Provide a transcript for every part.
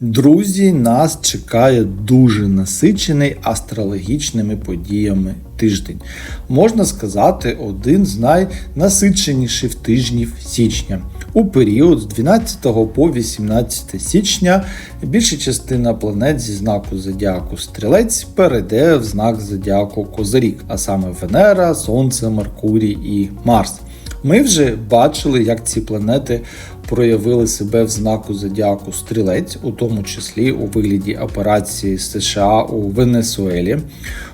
Друзі, нас чекає дуже насичений астрологічними подіями тиждень. Можна сказати, один з найнасиченіших тижнів січня. У період з 12 по 18 січня більша частина планет зі знаку зодіаку Стрілець перейде в знак зодіаку Козиріг, а саме Венера, Сонце, Меркурій і Марс. Ми вже бачили, як ці планети проявили себе в знаку зодіаку Стрілець, у тому числі у вигляді операції США у Венесуелі.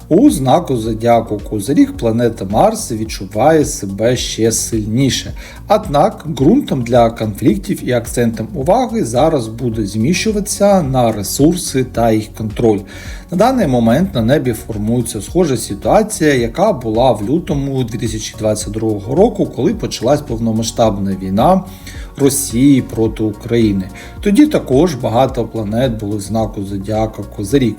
У знаку зодіаку Козиріг планета Марс відчуває себе ще сильніше. Однак ґрунтом для конфліктів і акцентом уваги зараз буде зміщуватися на ресурси та їх контроль. На даний момент на небі формується схожа ситуація, яка була в лютому 2022 року, коли почалась повномасштабна війна. Росії проти України. Тоді також багато планет були знаку Зодіака Козиріг.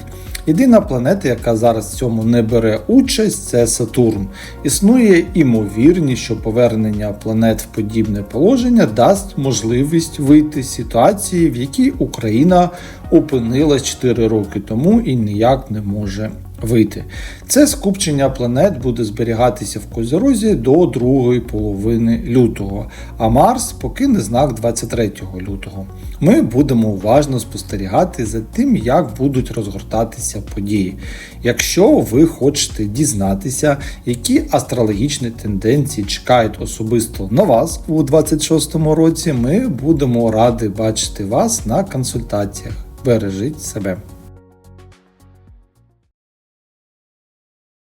Єдина планета, яка зараз в цьому не бере участь, це Сатурн. Існує імовірність, що повернення планет в подібне положення дасть можливість вийти з ситуації, в якій Україна опинилась 4 роки тому і ніяк не може вийти. Це скупчення планет буде зберігатися в Козірозі до другої половини лютого, а Марс покине знак 23 лютого. Ми будемо уважно спостерігати за тим, як будуть розгортатися події. Якщо ви хочете дізнатися, які астрологічні тенденції чекають особисто на вас у 26 році, ми будемо раді бачити вас на консультаціях. Бережіть себе.